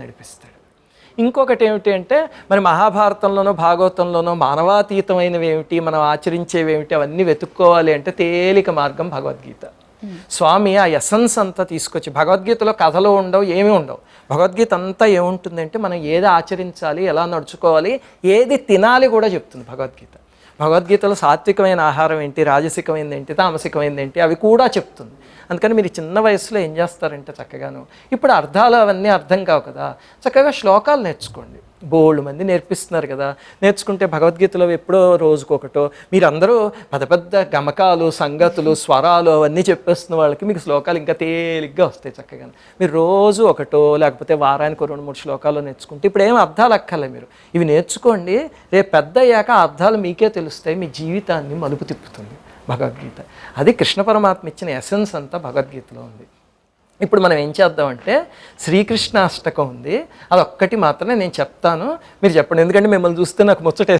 నడిపిస్తాడు. ఇంకొకటి ఏమిటి అంటే మరి మహాభారతంలోనో భాగవతంలోనో మానవాతీతమైనవి ఏమిటి మనం ఆచరించేవి ఏమిటి అవన్నీ వెతుక్కోవాలి అంటే తేలిక మార్గం భగవద్గీత. స్వామి ఆ ఎసెన్స్ అంతా తీసుకొచ్చి భగవద్గీతలో కథలు ఉండవు ఏమీ ఉండవు. భగవద్గీత అంతా ఏముంటుందంటే మనం ఏది ఆచరించాలి ఎలా నడుచుకోవాలి ఏది తినాలి కూడా చెప్తుంది భగవద్గీత. భగవద్గీతలో సాత్వికమైన ఆహారం ఏంటి రాజసికమైనది ఏంటి తామసికమైనది ఏంటి అవి కూడా చెప్తుంది. అందుకని మీరు చిన్న వయసులో ఏం చేస్తారంటే చక్కగాను ఇప్పుడు అర్థాలు అవన్నీ అర్థం కావు కదా. చక్కగా శ్లోకాలు నేర్చుకోండి. బోల్డ్ మంది నేర్పిస్తున్నారు కదా. నేర్చుకుంటే భగవద్గీతలో ఎప్పుడో రోజుకొకటో మీరందరూ పెద్ద పెద్ద గమకాలు సంగతులు స్వరాలు అవన్నీ చెప్పేస్తున్న వాళ్ళకి మీకు శ్లోకాలు ఇంకా తేలిగ్గా వస్తాయి చక్కగా. మీరు రోజు ఒకటో లేకపోతే వారానికి రెండు మూడు శ్లోకాలు నేర్చుకుంటే ఇప్పుడు ఏం అర్థాలు అక్కర్లే మీరు. ఇవి నేర్చుకోండి రేపు పెద్ద అయ్యాక అర్థాలు మీకే తెలుస్తాయి మీ జీవితాన్ని మలుపు తిప్పుతుంది భగవద్గీత. అది కృష్ణ పరమాత్మ ఇచ్చిన ఎసెన్స్ అంతా భగవద్గీతలో ఉంది. ఇప్పుడు మనం ఏం చేద్దామంటే శ్రీకృష్ణ అష్టకం ఉంది. అది ఒక్కటి మాత్రమే నేను చెప్తాను. మీరు చెప్పండి. ఎందుకంటే మిమ్మల్ని చూస్తే నాకు ముచ్చట